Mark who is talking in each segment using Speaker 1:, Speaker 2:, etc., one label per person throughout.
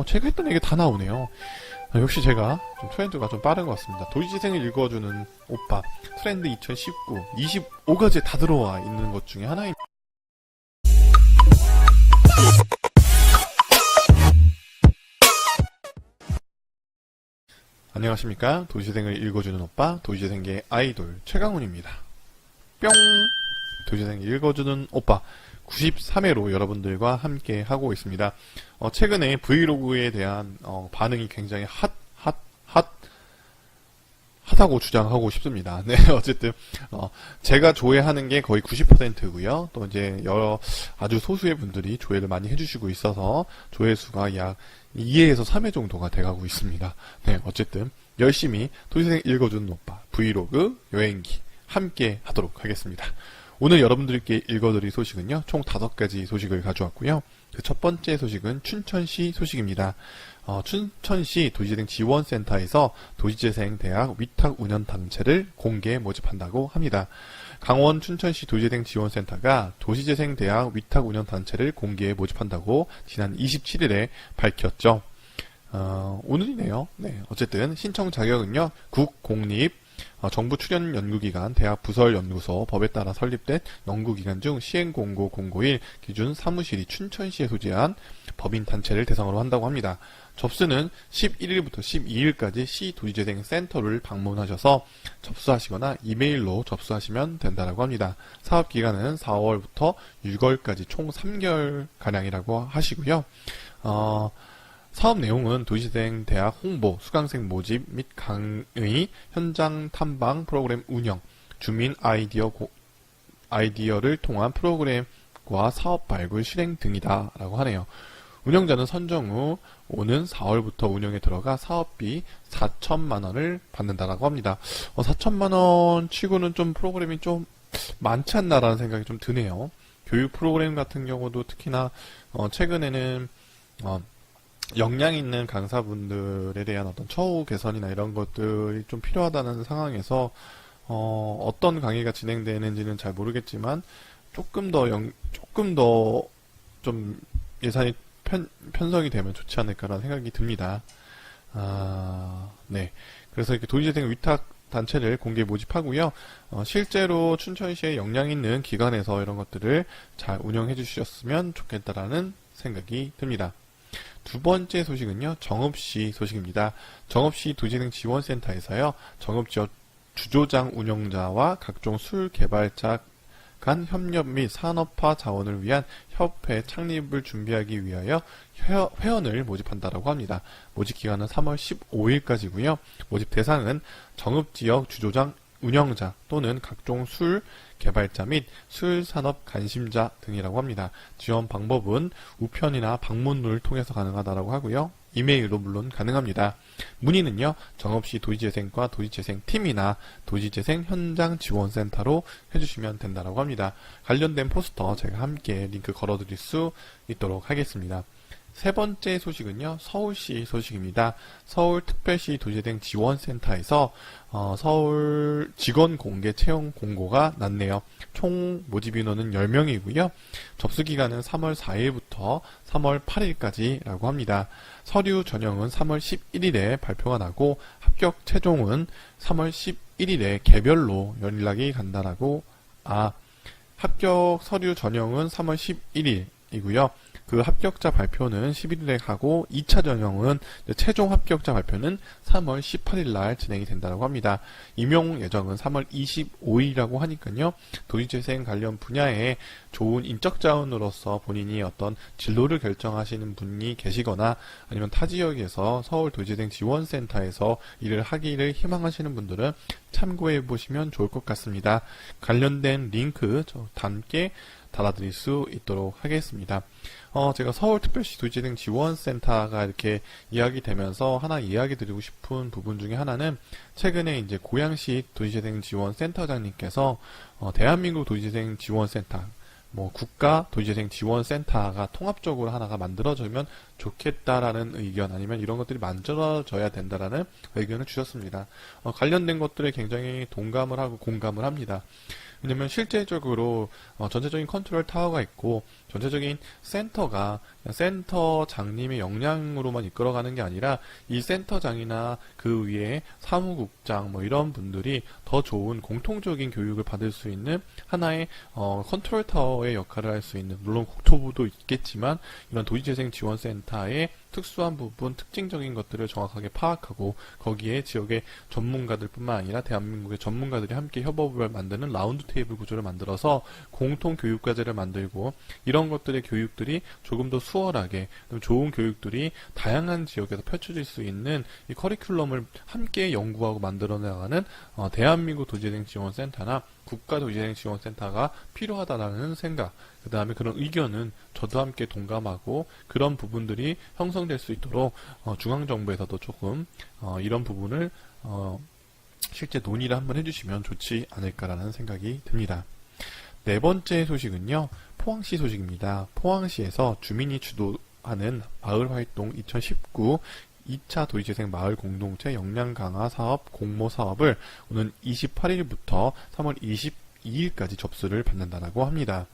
Speaker 1: 어, 제가 했던 얘기 다 나오네요. 아, 역시 제가 좀 트렌드가 좀 빠른 것 같습니다. 도시재생을 읽어주는 오빠 트렌드 2019 25가지에 다 들어와 있는 것 중에 하나입니다. 안녕하십니까. 도시재생을 읽어주는 오빠, 도시재생계 아이돌 최강훈입니다. 뿅! 도시재생 읽어주는 오빠 93회로 여러분들과 함께 하고 있습니다. 어, 최근에 브이로그에 대한 어, 반응이 굉장히 핫, 핫, 핫, 핫하고 주장하고 싶습니다. 네, 어쨌든 어, 제가 조회하는 게 거의 90%고요. 또 이제 여러 아주 소수의 분들이 조회를 많이 해주시고 있어서 조회수가 약 2회에서 3회 정도가 돼가고 있습니다. 네, 어쨌든 열심히 도시생 읽어주는 오빠 브이로그 여행기 함께 하도록 하겠습니다. 오늘 여러분들께 읽어드릴 소식은요, 총 다섯 가지 소식을 가져왔고요. 그 첫 번째 소식은 춘천시 소식입니다. 어, 춘천시 도시재생 지원센터에서 도시재생 대학 위탁 운영 단체를 공개 모집한다고 합니다. 강원 춘천시 도시재생 지원센터가 도시재생 대학 위탁 운영 단체를 공개 모집한다고 지난 27일에 밝혔죠. 어, 오늘이네요. 네, 어쨌든 신청 자격은요, 국, 공립, 어, 정부 출연 연구기관, 대학 부설 연구소, 법에 따라 설립된 연구기관 중 시행공고 공고일 기준 사무실이 춘천시에 소재한 법인 단체를 대상으로 한다고 합니다. 접수는 11일부터 12일까지 시 도시재생 센터를 방문하셔서 접수하시거나 이메일로 접수하시면 된다고 합니다. 사업 기간은 4월부터 6월까지 총 3개월 가량이라고 하시고요. 어, 사업 내용은 도시재생 대학 홍보, 수강생 모집 및 강의, 현장 탐방 프로그램 운영, 주민 아이디어 고- 아이디어를 통한 프로그램과 사업 발굴 실행 등이다라고 하네요. 운영자는 선정 후 오는 4월부터 운영에 들어가 사업비 4천만 원을 받는다라고 합니다. 어, 4천만 원 치고는 좀 프로그램이 좀 많지 않나라는 생각이 좀 드네요. 교육 프로그램 같은 경우도 특히나 어, 최근에는 어, 역량 있는 강사분들에 대한 어떤 처우 개선이나 이런 것들이 좀 필요하다는 상황에서 어, 어떤 강의가 진행되는지는 잘 모르겠지만 조금 더 영, 조금 더 좀 예산이 편, 편성이 되면 좋지 않을까라는 생각이 듭니다. 아, 네. 그래서 이렇게 도시재생 위탁 단체를 공개 모집하고요. 어, 실제로 춘천시에 역량 있는 기관에서 이런 것들을 잘 운영해 주셨으면 좋겠다라는 생각이 듭니다. 두 번째 소식은요, 정읍시 소식입니다. 정읍시 도시재생 지원센터에서요, 정읍 지역 주조장 운영자와 각종 술 개발자 간 협력 및 산업화 자원을 위한 협회 창립을 준비하기 위하여 회- 회원을 모집한다라고 합니다. 모집 기간은 3월 15일까지고요. 모집 대상은 정읍 지역 주조장 운영자 또는 각종 술 개발자 및 술 산업 관심자 등이라고 합니다. 지원 방법은 우편이나 방문을 통해서 가능하다라고 하고요. 이메일로 물론 가능합니다. 문의는요, 정읍시 도시재생과 도시재생 팀이나 도시재생 현장 지원센터로 해주시면 된다라고 합니다. 관련된 포스터 제가 함께 링크 걸어드릴 수 있도록 하겠습니다. 세 번째 소식은요, 서울시 소식입니다. 서울특별시 도시재생 지원센터에서 어, 서울 직원 공개 채용 공고가 났네요. 총 모집 인원은 10명이고요. 접수 기간은 3월 4일부터 3월 8일까지라고 합니다. 서류 전형은 3월 11일에 발표가 나고 합격 최종은 3월 11일에 개별로 연락이 간다라고 아 합격 서류 전형은 3월 11일이고요. 그 합격자 발표는 11일에 하고 2차 전형은 최종 합격자 발표는 3월 18일 날 진행이 된다고 합니다. 임용 예정은 3월 25일이라고 하니까요. 도시재생 관련 분야에 좋은 인적 자원으로서 본인이 어떤 진로를 결정하시는 분이 계시거나 아니면 타 지역에서 서울 도시재생 지원센터에서 일을 하기를 희망하시는 분들은 참고해 보시면 좋을 것 같습니다. 관련된 링크 저 함께 달아드릴 수 있도록 하겠습니다. 어, 제가 서울특별시 도시재생 지원센터가 이렇게 이야기되면서 하나 이야기 드리고 싶은 부분 중에 하나는 최근에 이제 고양시 도시재생 지원센터장님께서 어, 대한민국 도시재생 지원센터 뭐 국가 도시재생 지원센터가 통합적으로 하나가 만들어지면 좋겠다라는 의견 아니면 이런 것들이 만들어져야 된다라는 의견을 주셨습니다. 어, 관련된 것들에 굉장히 동감을 하고 공감을 합니다. 왜냐면 실제적으로 어, 전체적인 컨트롤 타워가 있고 전체적인 센터가 센터장님의 역량으로만 이끌어가는 게 아니라 이 센터장이나 그 위에 사무국장 뭐 이런 분들이 더 좋은 공통적인 교육을 받을 수 있는 하나의 어, 컨트롤 타워의 역할을 할 수 있는 물론 국토부도 있겠지만 이런 도시재생 지원센터의 특수한 부분, 특징적인 것들을 정확하게 파악하고 거기에 지역의 전문가들뿐만 아니라 대한민국의 전문가들이 함께 협업을 만드는 라운드 테이블 구조를 만들어서 공통 교육 과제를 만들고 이런 것들의 교육들이 조금 더 수월하게 좋은 교육들이 다양한 지역에서 펼쳐질 수 있는 이 커리큘럼을 함께 연구하고 만들어 나가는 어, 대한민국 도시재생 지원센터나 국가도시재생 지원센터가 필요하다라는 생각, 그 다음에 그런 의견은 저도 함께 동감하고 그런 부분들이 형성될 수 있도록 어, 중앙정부에서도 조금 어, 이런 부분을 어, 실제 논의를 한번 해주시면 좋지 않을까라는 생각이 듭니다. 네 번째 소식은요, 포항시 소식입니다. 포항시에서 주민이 주도하는 마을활동 2019 2차 도시재생 마을 공동체 역량 강화 사업 공모 사업을 오는 28일부터 3월 22일까지 접수를 받는다라고 합니다.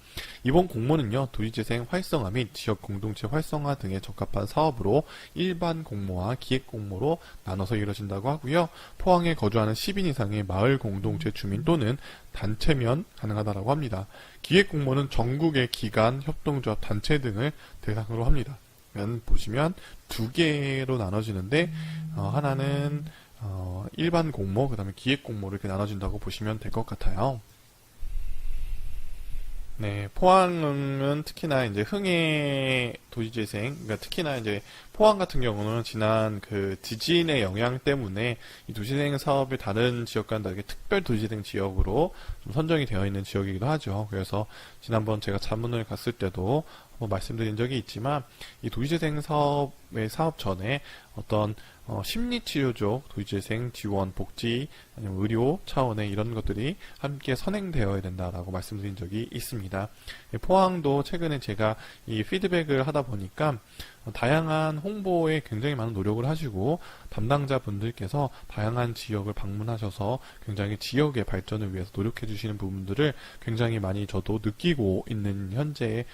Speaker 1: 이번 공모는요, 도시재생 활성화 및 지역 공동체 활성화 등에 적합한 사업으로 일반 공모와 기획 공모로 나눠서 이루어진다고 하고요. 포항에 거주하는 10인 이상의 마을 공동체 주민 또는 단체면 가능하다라고 합니다. 기획 공모는 전국의 기관, 협동조합, 단체 등을 대상으로 합니다. 면 보시면 두 개로 나눠지는데 어, 하나는 어, 일반 공모, 그 다음에 기획 공모를 이렇게 나눠진다고 보시면 될 것 같아요. 네, 포항은 특히나 이제 흥해 도시재생, 그러니까 특히나 이제 포항 같은 경우는 지난 그 지진의 영향 때문에 이 도시재생 사업이 다른 지역과는 다르게 특별 도시재생 지역으로 좀 선정이 되어 있는 지역이기도 하죠. 그래서 지난번 제가 자문을 갔을 때도 한번 말씀드린 적이 있지만 이 도시재생 사업의 사업 전에 어떤 어, 심리치료적 도시재생 지원, 복지, 아니면 의료 차원의 이런 것들이 함께 선행되어야 된다라고 말씀드린 적이 있습니다. 예, 포항도 최근에 제가 이 피드백을 하다 보니까 어, 다양한 홍보에 굉장히 많은 노력을 하시고 담당자 분들께서 다양한 지역을 방문하셔서 굉장히 지역의 발전을 위해서 노력해 주시는 부분들을 굉장히 많이 저도 느끼고 있는 현재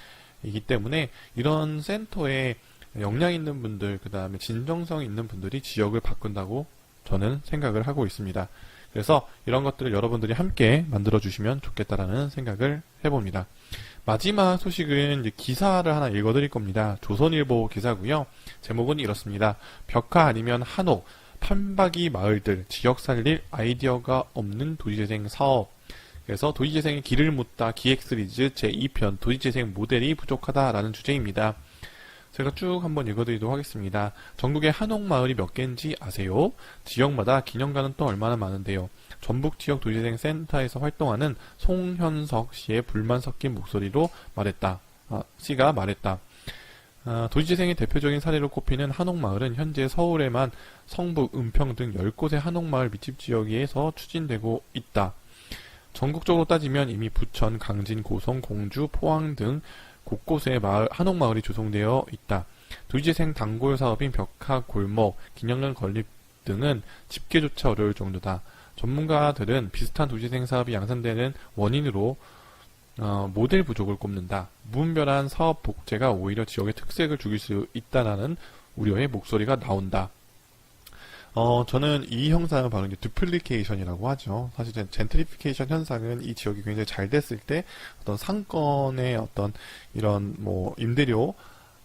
Speaker 1: 이기 때문에 이런 센터에 역량 있는 분들, 그 다음에 진정성 있는 분들이 지역을 바꾼다고 저는 생각을 하고 있습니다. 그래서 이런 것들을 여러분들이 함께 만들어 주시면 좋겠다라는 생각을 해봅니다. 마지막 소식은 기사를 하나 읽어드릴 겁니다. 조선일보 기사고요. 제목은 이렇습니다. 벽화 아니면 한옥, 판박이 마을들, 지역 살릴 아이디어가 없는 도시재생 사업. 그래서 도시재생의 길을 묻다 기획 시리즈 제2편 도시재생 모델이 부족하다라는 주제입니다. 제가 쭉 한번 읽어드리도록 하겠습니다. 전국에 한옥마을이 몇 개인지 아세요? 지역마다 기념관은 또 얼마나 많은데요. 전북 지역 도시재생 센터에서 활동하는 송현석 씨의 불만 섞인 목소리로 말했다. 아, 씨가 말했다. 아, 도시재생의 대표적인 사례로 꼽히는 한옥마을은 현재 서울에만 성북, 은평 등 10곳의 한옥마을密집 지역에서 추진되고 있다. 전국적으로 따지면 이미 부천, 강진, 고성, 공주, 포항 등 곳곳에 마을, 한옥마을이 조성되어 있다. 도시재생 단골 사업인 벽화, 골목, 기념관 건립 등은 집계조차 어려울 정도다. 전문가들은 비슷한 도시재생 사업이 양산되는 원인으로 어, 모델 부족을 꼽는다. 무분별한 사업 복제가 오히려 지역의 특색을 죽일 수 있다라는 우려의 목소리가 나온다. 어, 저는 이 형상을 바로 이제 두플리케이션이라고 하죠. 사실 젠트리피케이션 현상은 이 지역이 굉장히 잘 됐을 때 어떤 상권의 어떤 이런 뭐 임대료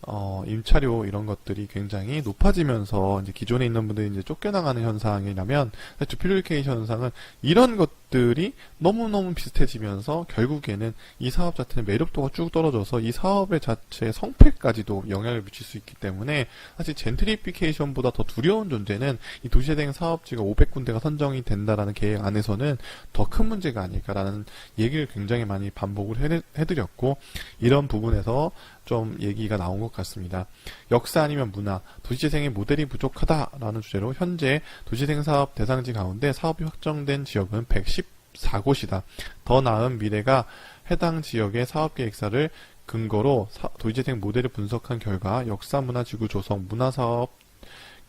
Speaker 1: 어, 임차료 이런 것들이 굉장히 높아지면서 이제 기존에 있는 분들이 이제 쫓겨나가는 현상이라면 두플리케이션 현상은 이런 것들이 너무너무 비슷해지면서 결국에는 이 사업 자체는 매력도가 쭉 떨어져서 이 사업의 자체 성패까지도 영향을 미칠 수 있기 때문에 사실 젠트리피케이션보다 더 두려운 존재는 이 도시재생 사업지가 500군데가 선정이 된다라는 계획 안에서는 더 큰 문제가 아닐까라는 얘기를 굉장히 많이 반복을 해드렸고 이런 부분에서 좀 얘기가 나온 것 같습니다. 역사 아니면 문화, 도시재생의 모델이 부족하다라는 주제로 현재 도시재생 사업 대상지 가운데 사업이 확정된 지역은 114곳이다. 더 나은 미래가 해당 지역의 사업계획사를 근거로 도시재생 모델을 분석한 결과 역사 문화 지구 조성, 문화 사업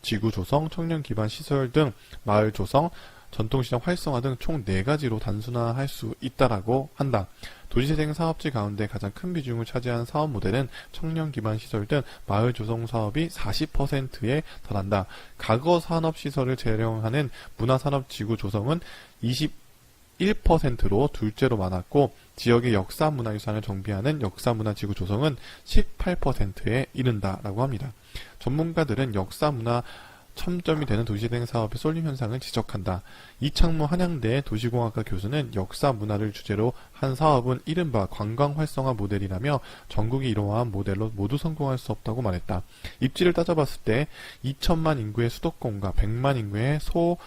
Speaker 1: 지구 조성, 청년 기반 시설 등 마을 조성, 전통시장 활성화 등총 4가지로 단순화할 수 있다라고 한다. 도시재생 사업지 가운데 가장 큰 비중을 차지한 사업 모델은 청년 기반 시설 등 마을 조성 사업이 40%에 달한다. 과거 산업 시설을 재활용하는 문화산업 지구 조성은 21%로 둘째로 많았고 지역의 역사 문화 유산을 정비하는 역사 문화 지구 조성은 18%에 이른다라고 합니다. 전문가들은 역사 문화 첨점이 되는 도시재생 사업의 쏠림 현상을 지적한다. 이창무 한양대 도시공학과 교수는 역사 문화를 주제로 한 사업은 이른바 관광 활성화 모델이라며 전국이 이러한 모델로 모두 성공할 수 없다고 말했다. 입지를 따져봤을 때 2천만 인구의 수도권과 100만 인구의 소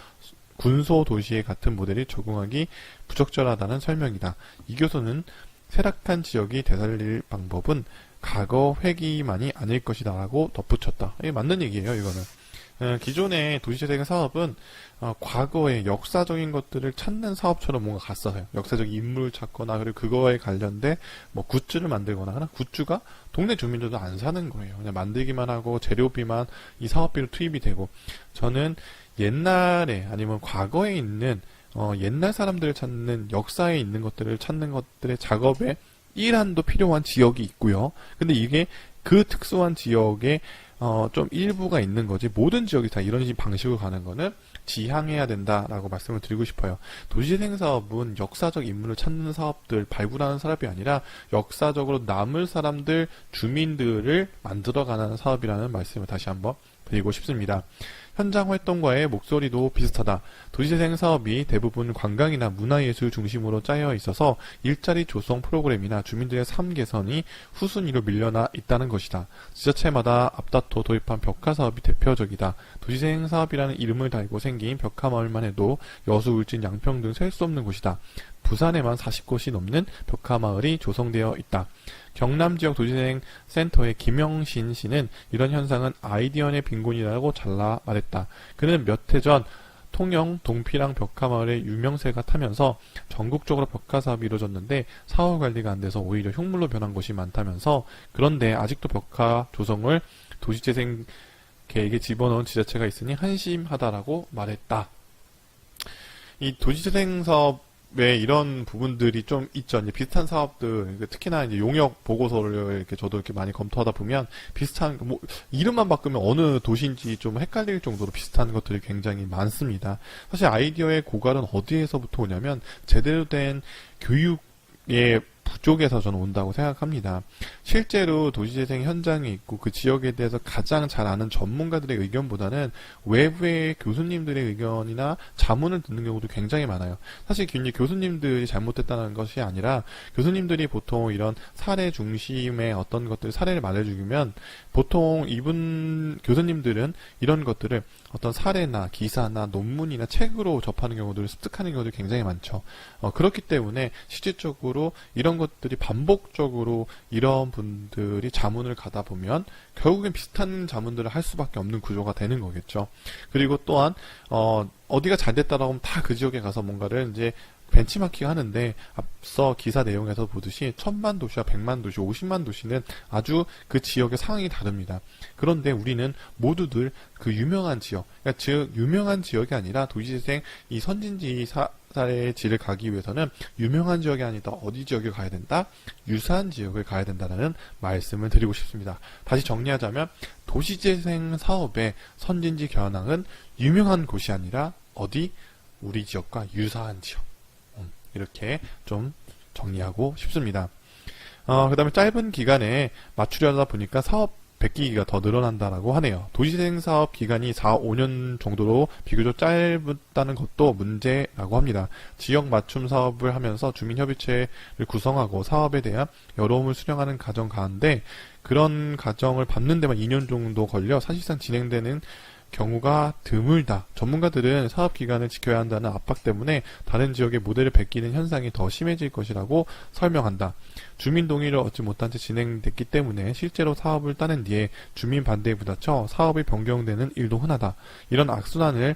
Speaker 1: 군소 도시의 같은 모델이 적용하기 부적절하다는 설명이다. 이 교수는 쇠락한 지역이 되살릴 방법은 과거 회기만이 아닐 것이다라고 덧붙였다. 이게 맞는 얘기예요, 이거는. 어, 기존의 도시재생 사업은 어, 과거의 역사적인 것들을 찾는 사업처럼 뭔가 갔어요. 역사적 인물을 찾거나 그리고 그거에 관련된 뭐 굿즈를 만들거나 하나 굿즈가 동네 주민들도 안 사는 거예요. 그냥 만들기만 하고 재료비만 이 사업비로 투입이 되고 저는 옛날에 아니면 과거에 있는 어, 옛날 사람들을 찾는 역사에 있는 것들을 찾는 것들의 작업에 일환도 필요한 지역이 있고요. 근데 이게 그 특수한 지역에 어, 좀 일부가 있는 거지 모든 지역이 다 이런 식 방식으로 가는 거는 지향해야 된다라고 말씀을 드리고 싶어요. 도시재생 사업은 역사적 인물을 찾는 사업들 발굴하는 사업이 아니라 역사적으로 남을 사람들 주민들을 만들어가는 사업이라는 말씀을 다시 한번 드리고 싶습니다. 현장 활동과의 목소리도 비슷하다. 도시재생 사업이 대부분 관광이나 문화예술 중심으로 짜여 있어서 일자리 조성 프로그램이나 주민들의 삶 개선이 후순위로 밀려나 있다는 것이다. 지자체마다 앞다퉈 도입한 벽화 사업이 대표적이다. 도시재생 사업이라는 이름을 달고 생긴 벽화 마을만 해도 여수, 울진, 양평 등 셀 수 없는 곳이다. 부산에만 40곳이 넘는 벽화 마을이 조성되어 있다. 경남 지역 도시재생 센터의 김영신 씨는 이런 현상은 아이디어의 빈곤이라고 잘라 말했다. 그는 몇 해 전 통영 동피랑 벽화마을의 유명세가 타면서 전국적으로 벽화 사업이 이루어졌는데 사후 관리가 안 돼서 오히려 흉물로 변한 곳이 많다면서 그런데 아직도 벽화 조성을 도시재생 계획에 집어넣은 지자체가 있으니 한심하다라고 말했다. 이 도시재생 사업 에 이런 부분들이 좀 있죠. 이제 비슷한 사업들, 특히나 이제 용역 보고서를 이렇게 저도 이렇게 많이 검토하다 보면 비슷한, 뭐, 이름만 바꾸면 어느 도시인지 좀 헷갈릴 정도로 비슷한 것들이 굉장히 많습니다. 사실 아이디어의 고갈은 어디에서부터 오냐면 제대로 된 교육의 부족에서 저는 온다고 생각합니다. 실제로 도시재생 현장에 있고 그 지역에 대해서 가장 잘 아는 전문가들의 의견보다는 외부의 교수님들의 의견이나 자문을 듣는 경우도 굉장히 많아요. 사실 이 교수님들이 잘못됐다는 것이 아니라 교수님들이 보통 이런 사례 중심의 어떤 것들 사례를 말해주면 보통 이분 교수님들은 이런 것들을 어떤 사례나 기사나 논문이나 책으로 접하는 경우들을 습득하는 경우들이 굉장히 많죠. 어, 그렇기 때문에 실질적으로 이런 것들이 반복적으로 이런 분들이 자문을 가다 보면 결국엔 비슷한 자문들을 할 수밖에 없는 구조가 되는 거겠죠. 그리고 또한 어, 어디가 잘 됐다라고 하면 다 그 지역에 가서 뭔가를 이제 벤치마킹 하는데 앞서 기사 내용에서 보듯이 천만 도시와 백만 도시, 오십만 도시는 아주 그 지역의 상황이 다릅니다. 그런데 우리는 모두들 그 유명한 지역, 그러니까 즉 유명한 지역이 아니라 도시재생 이 선진지 사, 사례의 질을 가기 위해서는 유명한 지역이 아니다 어디 지역에 가야 된다 유사한 지역을 가야 된다는 말씀을 드리고 싶습니다. 다시 정리하자면 도시재생 사업의 선진지 겨냥은 유명한 곳이 아니라 어디 우리 지역과 유사한 지역 음, 이렇게 좀 정리하고 싶습니다. 어, 그 다음에 짧은 기간에 맞추려다 보니까 사업 백기기가 더 늘어난다라고 하네요. 도시재생 사업 기간이 4, 5년 정도로 비교적 짧다는 것도 문제라고 합니다. 지역 맞춤 사업을 하면서 주민협의체를 구성하고 사업에 대한 여러움을 수령하는 과정 가운데 그런 과정을 밟는 데만 2년 정도 걸려 사실상 진행되는 경우가 드물다. 전문가들은 사업 기간을 지켜야 한다는 압박 때문에 다른 지역의 모델을 베끼는 현상이 더 심해질 것이라고 설명한다. 주민 동의를 얻지 못한 채 진행됐기 때문에 실제로 사업을 따낸 뒤에 주민 반대에 부딪혀 사업이 변경되는 일도 흔하다. 이런 악순환을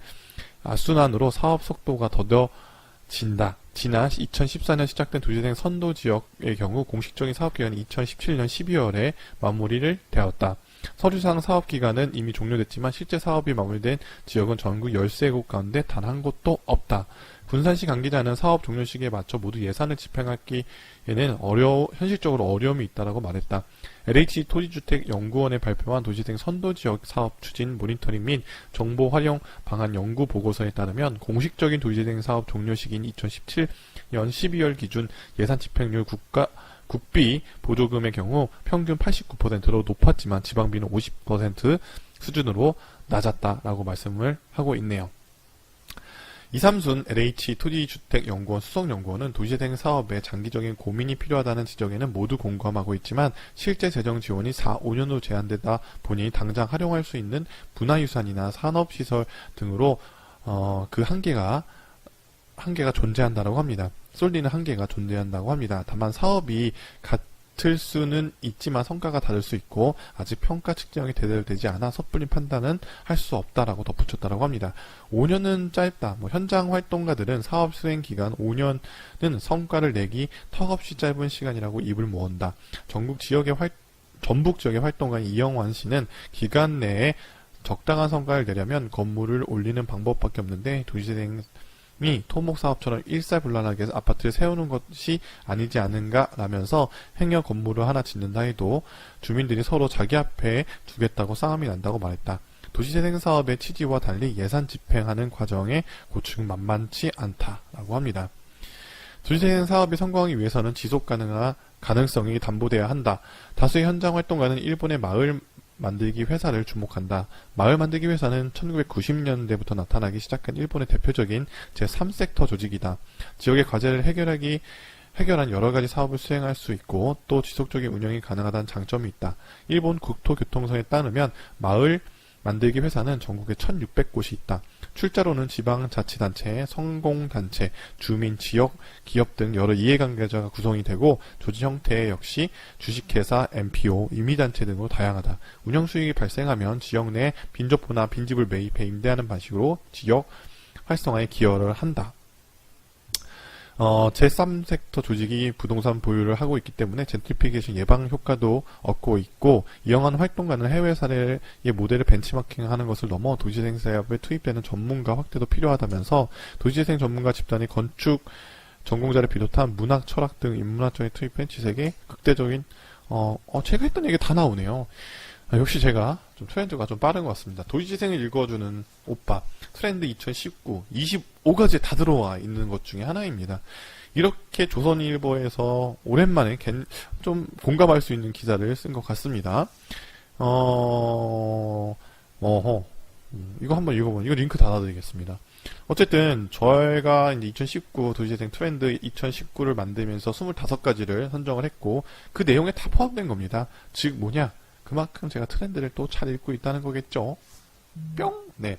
Speaker 1: 악순환으로 사업 속도가 더뎌진다. 지난 2014년 시작된 도시재생 선도 지역의 경우 공식적인 사업 기간이 2017년 12월에 마무리를 되었다. 서류상 사업 기간은 이미 종료됐지만 실제 사업이 마무리된 지역은 전국 13곳 가운데 단 한 곳도 없다. 군산시 관계자는 사업 종료 시기에 맞춰 모두 예산을 집행하기에는 어려 현실적으로 어려움이 있다라고 말했다. LH 토지주택 연구원의 발표한 도시생 선도 지역 사업 추진 모니터링 및 정보 활용 방안 연구 보고서에 따르면 공식적인 도시생 사업 종료 시기인 2017년 12월 기준 예산 집행률 국가 국비 보조금의 경우 평균 89%로 높았지만 지방비는 50% 수준으로 낮았다라고 말씀을 하고 있네요. 이삼순 LH 토지주택연구원 수석연구원은 도시재생 사업에 장기적인 고민이 필요하다는 지적에는 모두 공감하고 있지만 실제 재정 지원이 4, 5년으로 제한되다 보니 당장 활용할 수 있는 문화유산이나 산업시설 등으로 어, 그 한계가 한계가 존재한다고 합니다. 쏠리는 한계가 존재한다고 합니다. 다만 사업이 같을 수는 있지만 성과가 다를 수 있고 아직 평가 측정이 제대로 되지 않아 섣불리 판단은 할 수 없다라고 덧붙였다고 합니다. 5년은 짧다. 뭐 현장 활동가들은 사업 수행 기간 5년은 성과를 내기 턱없이 짧은 시간이라고 입을 모은다. 전국 지역의 활 전북 지역의 활동가인 이영환 씨는 기간 내에 적당한 성과를 내려면 건물을 올리는 방법밖에 없는데 도시재생 이 토목 사업처럼 일사불란하게 아파트를 세우는 것이 아니지 않은가라면서 행여 건물을 하나 짓는다 해도 주민들이 서로 자기 앞에 두겠다고 싸움이 난다고 말했다. 도시재생 사업의 취지와 달리 예산 집행하는 과정에 고충 만만치 않다라고 합니다. 도시재생 사업이 성공하기 위해서는 지속 가능한 가능성이 담보돼야 한다. 다수의 현장 활동가는 일본의 마을 만들기 회사를 주목한다. 마을 만들기 회사는 1990년대부터 나타나기 시작한 일본의 대표적인 제3섹터 조직이다. 지역의 과제를 해결하기 해결한 여러 가지 사업을 수행할 수 있고 또 지속적인 운영이 가능하다는 장점이 있다. 일본 국토교통성에 따르면 마을 만들기 회사는 전국에 1600곳이 있다. 출자로는 지방자치단체, 성공단체, 주민, 지역, 기업 등 여러 이해관계자가 구성이 되고 조직 형태 역시 주식회사, MPO, 임의단체 등으로 다양하다. 운영수익이 발생하면 지역 내 빈접부나 빈집을 매입해 임대하는 방식으로 지역 활성화에 기여를 한다. 어, 제3섹터 조직이 부동산 보유를 하고 있기 때문에 젠트리피케이션 예방 효과도 얻고 있고 이영한 활동가는 해외 사례의 모델을 벤치마킹하는 것을 넘어 도시재생 사업에 투입되는 전문가 확대도 필요하다면서 도시재생 전문가 집단이 건축 전공자를 비롯한 문학, 철학 등 인문학적인 투입된 지색에 극대적인 어, 어, 제가 했던 얘기 다 나오네요. 아, 역시 제가 좀 트렌드가 좀 빠른 것 같습니다. 도시재생을 읽어주는 오빠 트렌드 2019 25가지 다 들어와 있는 것 중에 하나입니다. 이렇게 조선일보에서 오랜만에 좀 공감할 수 있는 기사를 쓴 것 같습니다. 어, 어허. 음, 이거 한번 읽어보면, 이거 링크 달아드리겠습니다. 어쨌든, 저희가 이제 2019 도시재생 트렌드 2019를 만들면서 25가지를 선정을 했고, 그 내용에 다 포함된 겁니다. 즉, 뭐냐? 그만큼 제가 트렌드를 또 잘 읽고 있다는 거겠죠. 뿅! 네.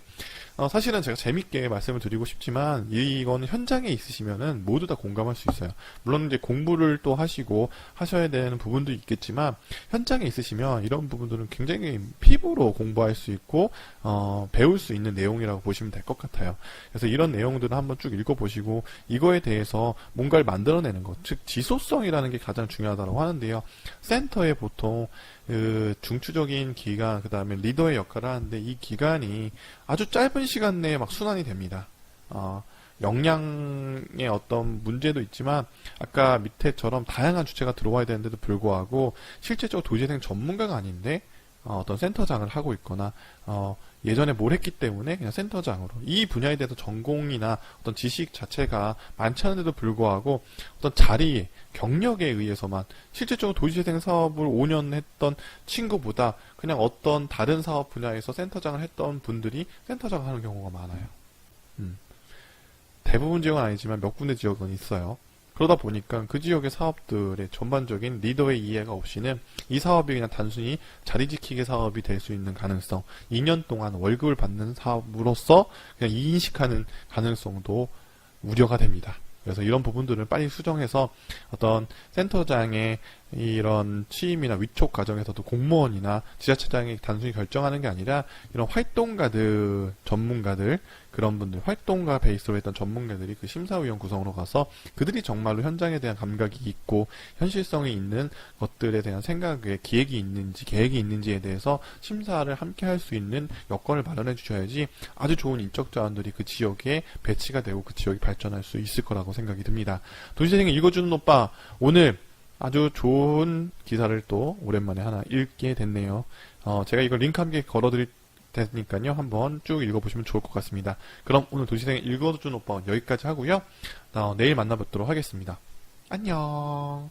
Speaker 1: 어, 사실은 제가 재밌게 말씀을 드리고 싶지만, 이건 현장에 있으시면은 모두 다 공감할 수 있어요. 물론 이제 공부를 또 하시고 하셔야 되는 부분도 있겠지만, 현장에 있으시면 이런 부분들은 굉장히 피부로 공부할 수 있고, 어, 배울 수 있는 내용이라고 보시면 될 것 같아요. 그래서 이런 내용들을 한번 쭉 읽어보시고, 이거에 대해서 뭔가를 만들어내는 것, 즉, 지소성이라는 게 가장 중요하다고 하는데요. 센터에 보통 그 중추적인 기간, 그 다음에 리더의 역할을 하는데 이 기간이 아주 짧은 시간 내에 막 순환이 됩니다. 어, 역량의 어떤 문제도 있지만 아까 밑에처럼 다양한 주체가 들어와야 되는데도 불구하고 실제적으로 도시재생 전문가가 아닌데 어, 떤 센터장을 하고 있거나 어, 예전에 뭘 했기 때문에 그냥 센터장으로 이 분야에 대해서 전공이나 어떤 지식 자체가 많지 않은데도 불구하고 어떤 자리에 경력에 의해서만 실질적으로 도시재생 사업을 5년 했던 친구보다 그냥 어떤 다른 사업 분야에서 센터장을 했던 분들이 센터장을 하는 경우가 많아요. 음. 대부분 지역은 아니지만 몇 군데 지역은 있어요. 그러다 보니까 그 지역의 사업들의 전반적인 리더의 이해가 없이는 이 사업이 그냥 단순히 자리 지키기 사업이 될 수 있는 가능성, 2년 동안 월급을 받는 사업으로서 그냥 이인식하는 가능성도 우려가 됩니다. 그래서 이런 부분들을 빨리 수정해서 어떤 센터장의 이런 취임이나 위촉 과정에서도 공무원이나 지자체장이 단순히 결정하는 게 아니라 이런 활동가들, 전문가들, 그런 분들, 활동가 베이스로 했던 전문가들이 그 심사위원 구성으로 가서 그들이 정말로 현장에 대한 감각이 있고 현실성이 있는 것들에 대한 생각에 기획이 있는지 계획이 있는지에 대해서 심사를 함께 할 수 있는 여건을 마련해 주셔야지 아주 좋은 인적 자원들이 그 지역에 배치가 되고 그 지역이 발전할 수 있을 거라고 생각이 듭니다. 도시재생 읽어주는 오빠 오늘 아주 좋은 기사를 또 오랜만에 하나 읽게 됐네요. 어, 제가 이걸 링크 함께 걸어드릴 테니까요. 한번 쭉 읽어보시면 좋을 것 같습니다. 그럼 오늘 도시생 읽어준 오빠 여기까지 하고요. 어, 내일 만나뵙도록 하겠습니다. 안녕.